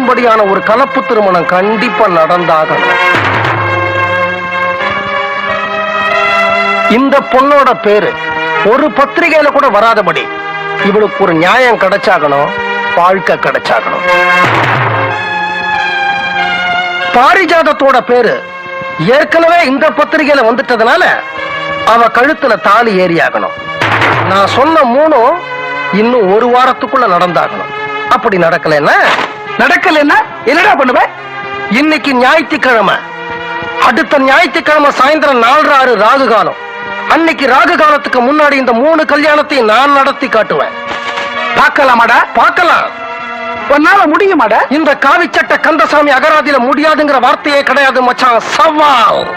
பேசும்படியான ஒரு கலப்பு திருமணம் கண்டிப்பா நடந்தாகணும். இந்த பொண்ணோட பேரு ஒரு பத்திரிகையில கூட வராதபடி இவளுக்கு ஒரு நியாயம் கிடைச்சாகணும் வாழ்க்கை கிடைச்சாகணும். பாரிஜாதத்தோட பேரு ஏற்கனவே இந்த பத்திரிகையில வந்துட்டதுனால அவ கழுத்துல தாலி ஏறியாகணும். நான் சொன்ன மூணும் இன்னும் ஒரு வாரத்துக்குள்ள நடந்தாகணும். அப்படி நடக்கலன்னா நடக்கலன்னா என்னடா பண்ணுவ? இன்னைக்கு ஞாயிற்றுக்கிழமை. அடுத்த ஞாயிற்றுக்கிழமை சாயந்தரம் நாலு ஆறு ராகு காலம். அன்னைக்கு ராகு காலத்துக்கு முன்னாடி இந்த மூணு கல்யாணத்தையும் நான் நடத்தி காட்டுவேன். பார்க்கலாமாடா? பார்க்கலாம். உன்னால முடியுமாடா? இந்த காவிச்சட்ட கந்தசாமி அகராதியில முடியாதுங்கிற வார்த்தையே கிடையாது மச்சான். சவால்.